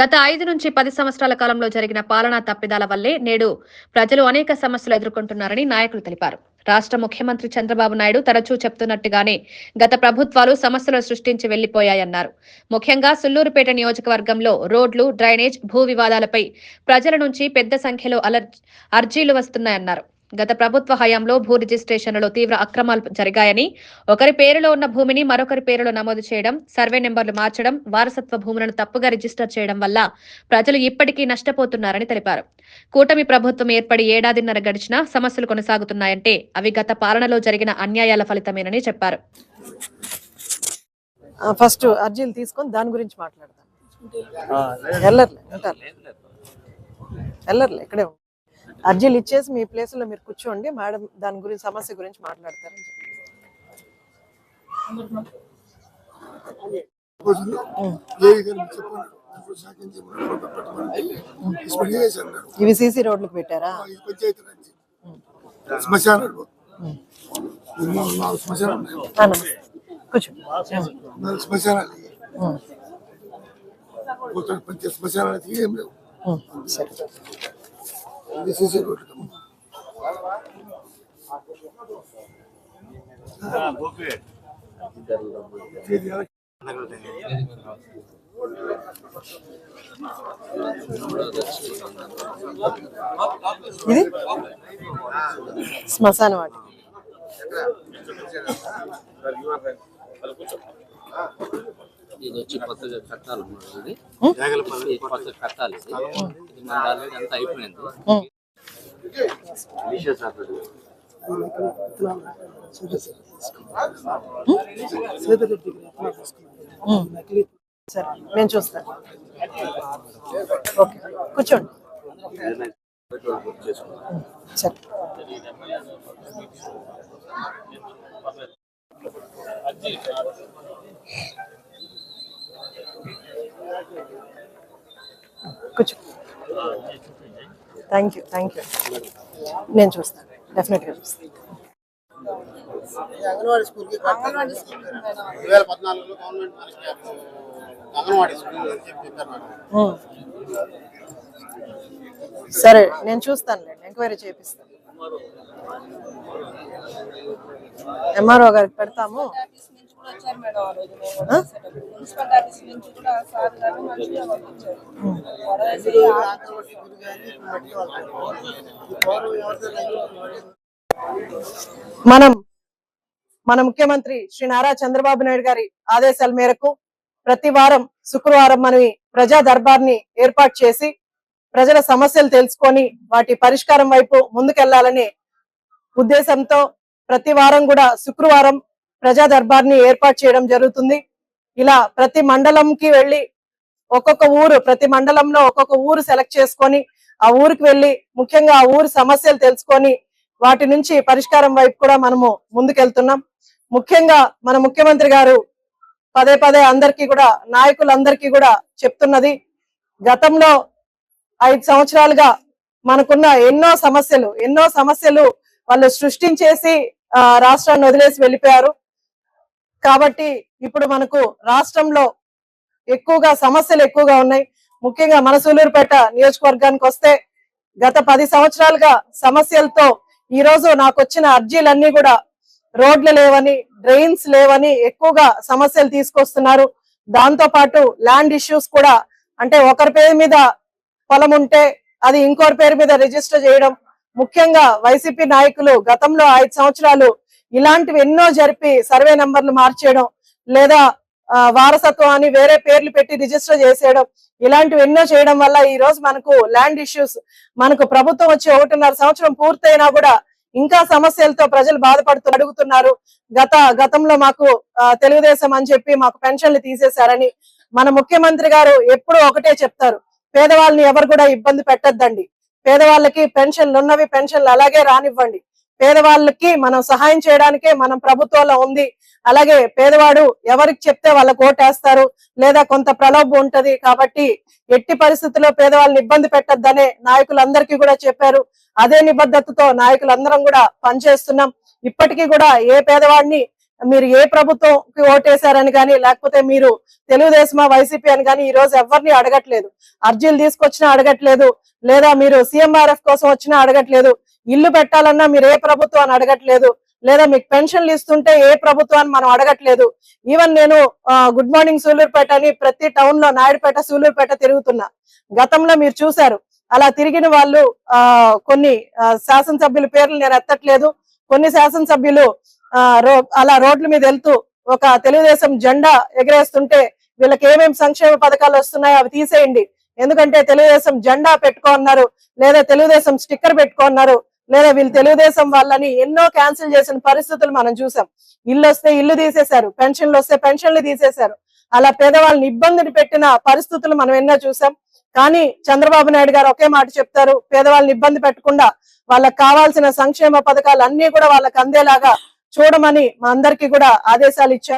గత ఐదు నుంచి పది సంవత్సరాల కాలంలో జరిగిన పాలనా తప్పిదాల వల్లే నేడు ప్రజలు అనేక సమస్యలు ఎదుర్కొంటున్నారని నాయకులు తెలిపారు. రాష్ట్ర ముఖ్యమంత్రి చంద్రబాబు నాయుడు తరచూ చెప్తున్నట్టుగానే గత ప్రభుత్వాలు సమస్యలు సృష్టించి వెళ్ళిపోయాయన్నారు ముఖ్యంగా సుల్లూరుపేట నియోజకవర్గంలో రోడ్లు డ్రైనేజ్ భూ వివాదాలపై ప్రజల నుంచి పెద్ద సంఖ్యలో అలర్ అర్జీలు వస్తున్నాయన్నారు. గత ప్రభుత్వ హయాంలో భూ రిజిస్ట్రేషన్లలో తీవ్ర అక్రమాలు జరిగాయని ఒకరి పేరులో ఉన్న భూమిని మరొకరి పేరులో నమోదు చేయడం సర్వే నెంబర్లు మార్చడం వారసత్వ భూములను తప్పుగా రిజిస్టర్ చేయడం వల్ల ప్రజలు ఇప్పటికీ నష్టపోతున్నారని తెలిపారు. కూటమి ప్రభుత్వం ఏర్పడి ఏడాదిన్నర గడిచినా సమస్యలు కొనసాగుతున్నాయంటే అవి గత పాలనలో జరిగిన అన్యాయాల ఫలితమేనని చెప్పారు. ఫస్ట్ అర్జీలు తీసుకొని దాని గురించి మాట్లాడదాం. వెళ్ళర్లే ఉంటారు వెళ్ళర్లే ఇక్కడే. అర్జీలు ఇచ్చేసి మీ ప్లేస్లో మీరు కూర్చోండి. మేడం దాని గురించి సమస్య గురించి మాట్లాడతారని. ఇవి సీసీ రోడ్లకు పెట్టారా? శ్మశానాలు. నాలుగు శ్మశానాలు. శ్మశానాలు. ఏం లేవు ఇది సీసీ రోడ్డు ఇది? ఎలా- శ్మశాన వాటి. ఇది వచ్చి కొత్తగా కట్టాలి ఇది. కొత్తగా కట్టాలి ఇది. ఇది మన ఆల్రెడీ అంతా అయిపోయింది. సరే నేను చూస్తాను. ఓకే. కూర్చోండి. సరే. కూర్చో. థ్యాంక్ యూ థ్యాంక్ యూ నేను చూస్తాను డెఫినెట్గా చూస్తాను అంగన్వాడీ స్కూల్కి అంగన్వాడీ స్కూల్ రెండు వేల పద్నాలుగులో గవర్నమెంట్ మనకి అప్పుడు అంగన్వాడీ స్కూల్ అని చెప్పి చెప్పారు మేడం. ఉమ్. సరే నేను చూస్తానులేండి ఎంక్వైరీ చేపిస్తాను ఎంఆర్ఓ గారికి పెడతాము. మనం మన ముఖ్యమంత్రి శ్రీ నారా చంద్రబాబు నాయుడు గారి ఆదేశాల మేరకు ప్రతి వారం శుక్రవారం మనం ప్రజా దర్బార్ని ఏర్పాటు చేసి ప్రజల సమస్యలు తెలుసుకొని వాటి పరిష్కారం వైపు ముందుకెళ్ళాలనే ఉద్దేశంతో ప్రతి వారం కూడా శుక్రవారం ప్రజా దర్బార్ని ఏర్పాటు చేయడం జరుగుతుంది. ఇలా ప్రతి మండలంకి వెళ్ళి ఒక్కొక్క ఊరు ప్రతి మండలంలో ఒక్కొక్క ఊరు సెలెక్ట్ చేసుకొని ఆ ఊరికి వెళ్ళి ముఖ్యంగా ఆ ఊరు సమస్యలు తెలుసుకొని వాటి నుంచి పరిష్కారం వైపు కూడా మనము ముందుకెళ్తున్నాం. ముఖ్యంగా మన ముఖ్యమంత్రి గారు పదే పదే అందరికీ కూడా నాయకులందరికీ కూడా చెప్తున్నది గతంలో ఐదు సంవత్సరాలుగా మనకున్న ఎన్నో సమస్యలు ఎన్నో సమస్యలు వాళ్ళు సృష్టించేసి ఆ, రాష్ట్రాన్ని వదిలేసి వెళ్ళిపోయారు. కాబట్టి ఇప్పుడు మనకు రాష్ట్రంలో ఎక్కువగా సమస్యలు ఎక్కువగా ఉన్నాయి. ముఖ్యంగా మన సూలూరుపేట నియోజకవర్గానికి వస్తే గత పది సంవత్సరాలుగా సమస్యలతో ఈ రోజు నాకు వచ్చిన అర్జీలన్నీ కూడా రోడ్లు లేవని డ్రైన్స్ లేవని ఎక్కువగా సమస్యలు తీసుకొస్తున్నారు. దాంతో పాటు ల్యాండ్ ఇష్యూస్ కూడా అంటే ఒకరి పేరు మీద పొలం ఉంటే అది ఇంకోరి పేరు మీద రిజిస్టర్ చేయడం. ముఖ్యంగా వైసీపీ నాయకులు గతంలో ఐదు సంవత్సరాలు ఇలాంటివి ఎన్నో జరిపి సర్వే నంబర్లు మార్చేయడం లేదా వారసత్వం అని వేరే పేర్లు పెట్టి రిజిస్టర్ చేసేయడం ఇలాంటివి ఎన్నో చేయడం వల్ల ఈ రోజు మనకు ల్యాండ్ ఇష్యూస్ మనకు ప్రభుత్వం వచ్చి ఒకటిన్నర సంవత్సరం పూర్తయినా కూడా ఇంకా సమస్యలతో ప్రజలు బాధపడుతూ అడుగుతున్నారు. గత గతంలో మాకు తెలుగుదేశం అని చెప్పి మాకు పెన్షన్లు తీసేశారని మన ముఖ్యమంత్రి గారు ఎప్పుడూ ఒకటే చెప్తారు. పేదవాళ్ళని ఎవరు కూడా ఇబ్బంది పెట్టద్దండి. పేదవాళ్ళకి పెన్షన్లు ఉన్నవి పెన్షన్లు అలాగే రానివ్వండి. పేదవాళ్ళకి మనం సహాయం చేయడానికే మనం ప్రభుత్వంలో ఉంది. అలాగే పేదవాడు ఎవరికి చెప్తే వాళ్ళకి ఓటేస్తారు. లేదా కొంత ప్రలోభం ఉంటది కాబట్టి ఎట్టి పరిస్థితుల్లో పేదవాళ్ళని ఇబ్బంది పెట్టద్దనే నాయకులందరికీ కూడా చెప్పారు. అదే నిబద్ధతతో నాయకులందరం కూడా పనిచేస్తున్నాం. ఇప్పటికీ కూడా ఏ పేదవాడిని మీరు ఏ ప్రభుత్వంకి ఓటేశారని కానీ లేకపోతే మీరు తెలుగుదేశమా వైసీపీ అని కానీ ఈ రోజు ఎవరిని అడగట్లేదు. అర్జీలు తీసుకొచ్చినా అడగట్లేదు. లేదా మీరు సీఎంఆర్ఎఫ్ కోసం వచ్చినా అడగట్లేదు. ఇల్లు పెట్టాలన్నా మీరు ఏ ప్రభుత్వాన్ని అడగట్లేదు లేదా మీకు పెన్షన్లు ఇస్తుంటే ఏ ప్రభుత్వాన్ని మనం అడగట్లేదు. ఈవెన్ నేను ఆ, గుడ్ మార్నింగ్ సూలూరుపేట అని ప్రతి టౌన్లో నాయుడుపేట సూలూరుపేట తిరుగుతున్నా. గతంలో మీరు చూశారు. అలా తిరిగిన వాళ్ళు ఆ కొన్ని శాసనసభ్యుల పేర్లు నేను ఎత్తట్లేదు. కొన్ని శాసనసభ్యులు ఆ, రో అలా రోడ్ల మీద వెళ్తూ ఒక తెలుగుదేశం జెండా ఎగరేస్తుంటే వీళ్ళకి ఏమేమి సంక్షేమ పథకాలు వస్తున్నాయో అవి తీసేయండి. ఎందుకంటే తెలుగుదేశం జెండా పెట్టుకోన్నారు లేదా తెలుగుదేశం స్టిక్కర్ పెట్టుకోన్నారు. లేదా వీళ్ళు తెలుగుదేశం వాళ్ళని ఎన్నో క్యాన్సిల్ చేసిన పరిస్థితులు మనం చూసాం. ఇల్లు వస్తే ఇల్లు తీసేశారు పెన్షన్లు వస్తే పెన్షన్లు తీసేశారు. అలా పేదవాళ్ళని ఇబ్బందిని పెట్టిన పరిస్థితులు మనం ఎన్నో చూసాం. కానీ చంద్రబాబు నాయుడు గారు ఒకే మాట చెప్తారు పేదవాళ్ళని ఇబ్బంది పెట్టకుండా వాళ్ళకి కావాల్సిన సంక్షేమ పథకాలు అన్ని కూడా వాళ్ళకి అందేలాగా చూడమని మా అందరికీ కూడా ఆదేశాలు ఇచ్చారు.